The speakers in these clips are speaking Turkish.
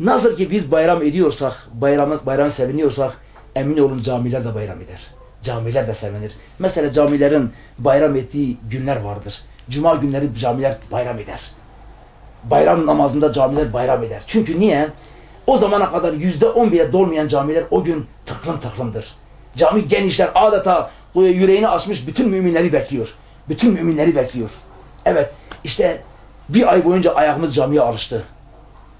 Nasıl ki biz bayram ediyorsak, bayramı, bayramı seviniyorsak emin olun camiler de bayram eder. Camiler de sevinir. Mesela camilerin bayram ettiği günler vardır. Cuma günleri camiler bayram eder. Bayram namazında camiler bayram eder. Çünkü niye? O zamana kadar yüzde on bile dolmayan camiler o gün tıklım tıklımdır. Cami genişler adeta yüreğini açmış bütün müminleri bekliyor. Bütün müminleri bekliyor. Evet işte bir ay boyunca ayağımız camiye alıştı.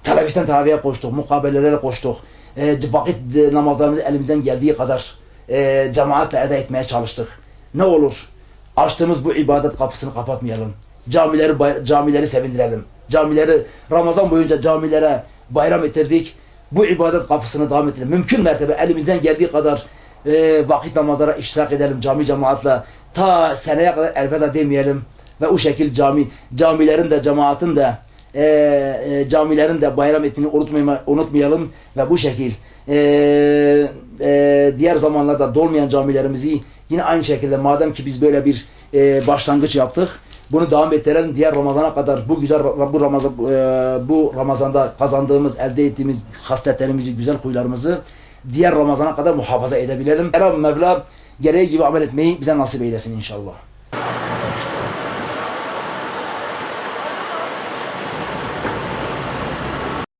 Teravihten teravihe koştuk, mukabelelere koştuk. E, vakit e, namazlarımızı elimizden geldiği kadar e, cemaatle eda etmeye çalıştık. Ne olur açtığımız bu ibadet kapısını kapatmayalım. Camileri camileri sevindirelim. Camileri Ramazan boyunca camilere bayram ettirdik. Bu ibadet kapısını devam ettirelim. Mümkün mertebe elimizden geldiği kadar e, vakit namazlara iştirak edelim cami cemaatle. Ta seneye kadar elveda demeyelim. Ve o şekil cami camilerin de cemaatin de e, e, camilerin de bayram unutmayma, unutmayalım ve bu şekil e, e, diğer zamanlarda dolmayan camilerimizi yine aynı şekilde madem ki biz böyle bir e, başlangıç yaptık bunu devam ettirelim diğer Ramazan'a kadar bu güzel bu Ramazan e, bu Ramazan'da kazandığımız elde ettiğimiz hasletlerimizi güzel huylarımızı diğer Ramazan'a kadar muhafaza edebilelim. Cenab-ı Mevla gereği gibi amel etmeyi bize nasip eylesin inşallah.